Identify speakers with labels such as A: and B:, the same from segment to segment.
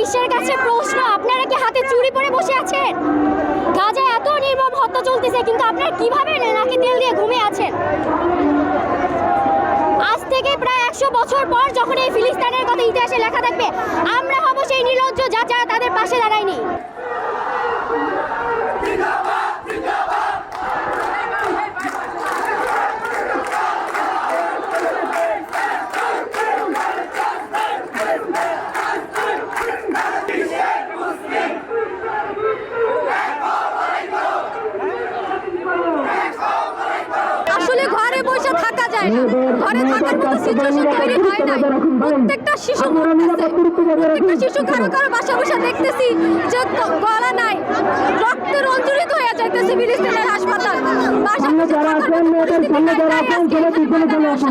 A: বিশ্বের কাছে প্রশ্ন, আপনারা কি হাতে চুরি পরে বসে আছেন? গাজা এত নির্মম হত্যা চলতেছে, কিন্তু আপনারা কীভাবে নাকি তেল দিয়ে ঘুমে আছেন? আজ থেকে প্রায় একশো বছর পর যখন এই ফিলিস্তানের কথা ইতিহাসে লেখা থাকবে, আমরা হব সেই নির্লজ্জ যা যারা তাদের পাশে দাঁড়ায়নি আসলে ঘরে বসে থাকা যায় না। ঘরে থাকার মতো সিচুয়েশন তৈরি হয় নাই। প্রত্যেকটা শিশু মরতেছে প্রত্যেকটা শিশু কারও কারও বাসা বসে দেখতেছি যে গলা নাই। রক্তে রঞ্জুরিত হয়ে যাইতেছে ফিলিস্তিনের হাসপাতাল। বাসা বসে থাকার মতো পরিস্থিতি নাই। তাই আজকে এখানে আমাদের বসা।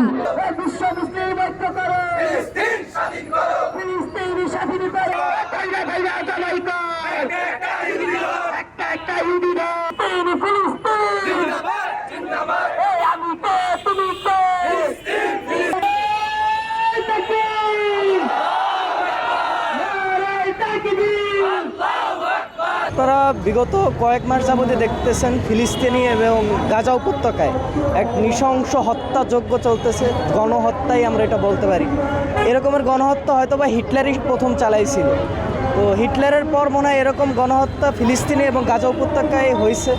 B: বিশ্ব মুসলিম ঐক্য করো ফিলিস্তিন স্বাধীন করো ফিলিস্তিন স্বাধীন করো ভাইরা ভাইরা জামাই কর একটা একটা ইহুদি দাও তিনি ফিলিস্তিন এই আমি কে তুমি কে নারায় তাকবীর! নারায় তাকবীর!
C: আপনারা বিগত কয়েক মাস যাবতে দেখতেছেন ফিলিস্তিনি এবং গাজা উপত্যকায় এক নৃশংস হত্যাযজ্ঞ চলতেছে, গণহত্যাই আমরা এটা বলতে পারি। এরকমের গণহত্যা হয়তো বা হিটলারই প্রথম চালাইছিল। তো হিটলারের পর মনে হয় এরকম গণহত্যা ফিলিস্তিনি এবং গাজা উপত্যকায় হয়েছে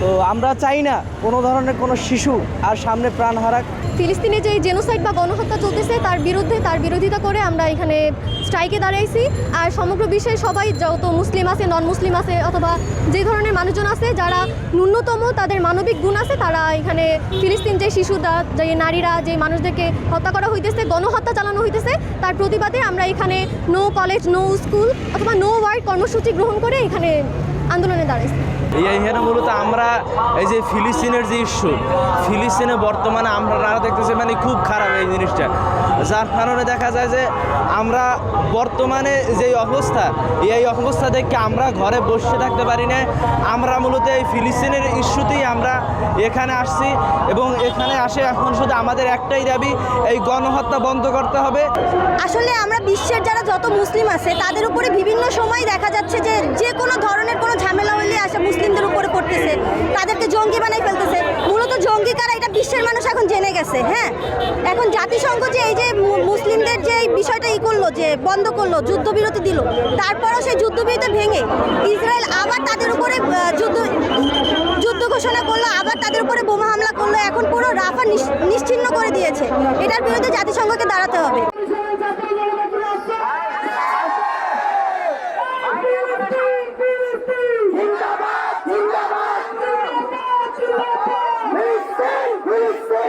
C: তো আমরা চাই না কোনো ধরনের কোনো শিশু আর সামনে প্রাণ হারাক।
A: ফিলিস্তিনে যে জেনোসাইড বা গণহত্যা চলতেছে, তার বিরুদ্ধে, তার বিরোধিতা করে আমরা এখানে স্ট্রাইকে দাঁড়াইছি আর সমগ্র বিশ্বের সবাই যত মুসলিম আছে নন মুসলিম আছে অথবা যে ধরনের মানুষজন আছে যারা ন্যূনতম তাদের মানবিক গুণ আছে, তারা এখানে ফিলিস্তিন যে শিশুরা, যে নারীরা, যে মানুষদেরকে হত্যা করা হইতেছে, গণহত্যা চালানো হইতেছে, তার প্রতিবাদে আমরা এখানে নো কলেজ নো স্কুল অথবা নো ওয়ার্ড কর্মসূচি গ্রহণ করে এখানে আন্দোলনে দাঁড়াইছি।
D: এখানে মূলত আমরা এই যে ফিলিস্তিনের যে ইস্যু ফিলিস্তিনে বর্তমানে আমরা দেখতেছি মানে খুব খারাপ এই জিনিসটা। যার কারণে দেখা যায় যে আমরা বর্তমানে যেই অবস্থা, এই অবস্থা দেখে আমরা ঘরে বসে থাকতে পারি না আমরা মূলত এই ফিলিস্তিনের ইস্যুতেই আমরা এখানে আসছি এবং এখানে আসে এখন শুধু আমাদের একটাই দাবি, এই গণহত্যা বন্ধ করতে হবে।
E: আসলে আমরা বিশ্বের যারা যত মুসলিম আছে, তাদের উপরে বিভিন্ন সময় দেখা যাচ্ছে যে যে কোনো ধরনের কোনো ঝামেলা হইলে আসে মুসলিমদের উপরে পড়তেছে তাদেরকে জঙ্গি বানাই ফেলতেছে মূলত জঙ্গি কারা এটা বিশ্বের মানুষ এখন জেনে গেছে হ্যাঁ এখন জাতিসংঘ যে এই যে মুসলিমদের যে এই বিষয়টা ই করল যে বন্ধ করল যুদ্ধবিরতি দিল তারপরও সেই যুদ্ধবিরতি ভেঙে ইসরায়েল আবার তাদের উপরে যুদ্ধ যুদ্ধ ঘোষণা করল আবার তাদের উপরে বোমা হামলা করল এখন পুরো রাফা নিশ্চিন্ন করে দিয়েছে এটার বিরুদ্ধে জাতিসংঘকে দাঁড়াতে হবে
B: Listen, listen.